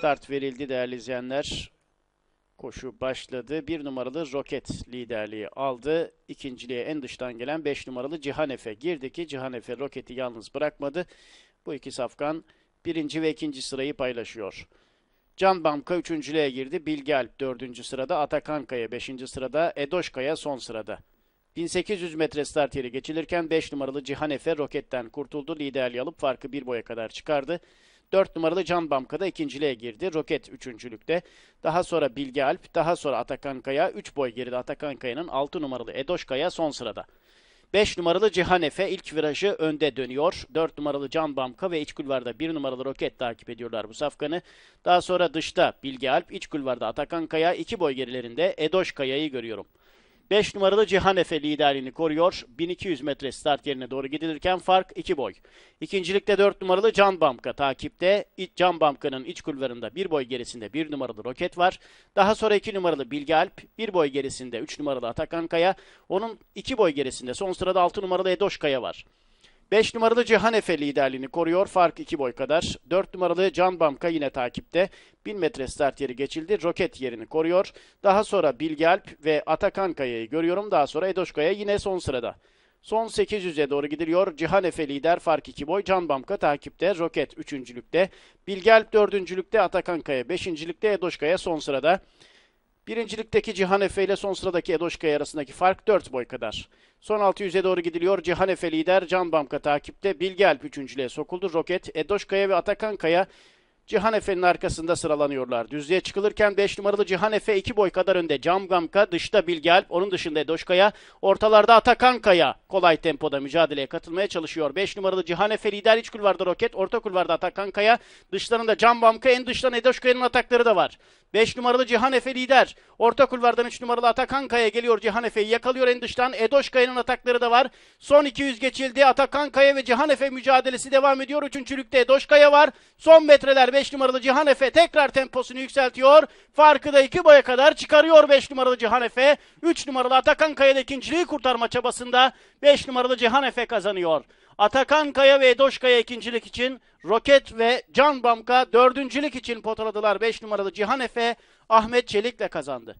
Start verildi değerli izleyenler. Koşu başladı. Bir numaralı Roket liderliği aldı. İkinciliğe en dıştan gelen 5 numaralı Cihanefe girdi ki Cihanefe Roket'i yalnız bırakmadı. Bu iki safkan birinci ve ikinci sırayı paylaşıyor. Can Bamka üçüncülüğe girdi. Bilge Alp dördüncü sırada. Atakan Kaya beşinci sırada. Edoş Kaya son sırada. 1800 metre start yeri geçilirken 5 numaralı Cihanefe roketten kurtuldu. Liderliği alıp farkı bir boya kadar çıkardı. 4 numaralı Can Bamka da ikinciliğe girdi. Roket üçüncülükte. Daha sonra Bilge Alp, daha sonra Atakan Kaya. 3 boy geride Atakan Kaya'nın 6 numaralı Edoş Kaya son sırada. 5 numaralı Cihanefe ilk virajı önde dönüyor. 4 numaralı Can Bamka ve iç kulvarda 1 numaralı Roket takip ediyorlar bu safkanı. Daha sonra dışta Bilge Alp, iç kulvarda Atakan Kaya, 2 boy gerilerinde Edoş Kaya'yı görüyorum. 5 numaralı Cihan Efe liderliğini koruyor. 1200 metre start yerine doğru gidilirken fark 2 boy. İkincilikte 4 numaralı Can Bamka takipte. Can Bamka'nın iç kulvarında 1 boy gerisinde 1 numaralı Roket var. Daha sonra 2 numaralı Bilge Alp, 1 boy gerisinde 3 numaralı Atakan Kaya. Onun 2 boy gerisinde son sırada 6 numaralı Edoş Kaya var. 5 numaralı Cihan Efe liderliğini koruyor. Fark 2 boy kadar. 4 numaralı Can Bamka yine takipte. 1000 metre start yeri geçildi. Roket yerini koruyor. Daha sonra Bilge Alp ve Atakan Kaya'yı görüyorum. Daha sonra Edoş Kaya yine son sırada. Son 800'e doğru gidiliyor. Cihan Efe lider fark 2 boy. Can Bamka takipte. Roket 3.lükte. Bilge Alp 4.lükte. Atakan Kaya 5.lükte. Edoş Kaya son sırada. Birincilikteki Cihan Efe ile son sıradaki Edoş Kaya arasındaki fark 4 boy kadar. Son 600'e doğru gidiliyor. Cihan Efe lider, Can Bamka takipte. Bilge Alp üçüncülüğe sokuldu. Roket, Edoş Kaya ve Atakan Kaya Cihan Efe'nin arkasında sıralanıyorlar. Düzlüğe çıkılırken 5 numaralı Cihan Efe 2 boy kadar önde. Can Bamka dışta Bilge Alp, onun dışında Edoş Kaya. Ortalarda Atakan Kaya kolay tempoda mücadeleye katılmaya çalışıyor. 5 numaralı Cihan Efe lider iç kulvarda Roket, orta kulvarda Atakan Kaya. Dışlarında Can Bamka, en dıştan Edoş Kaya'nın atakları da var. 5 numaralı Cihan Efe lider. Orta kulvardan 3 numaralı Atakan Kaya geliyor. Cihan Efe'yi yakalıyor en dıştan. Edoş Kaya'nın atakları da var. Son 200 geçildi. Atakan Kaya ve Cihan Efe mücadelesi devam ediyor. Üçüncülükte Edoş Kaya var. Son metreler 5 numaralı Cihan Efe tekrar temposunu yükseltiyor. Farkı da 2 boya kadar çıkarıyor 5 numaralı Cihan Efe. 3 numaralı Atakan Kaya da ikinciliği kurtarma çabasında 5 numaralı Cihan Efe kazanıyor. Atakan Kaya ve Edoş Kaya ikincilik için, Roket ve Can Bamka dördüncülük için potaladılar. 5 numaralı Cihan Efe, Ahmet Çelik'le kazandı.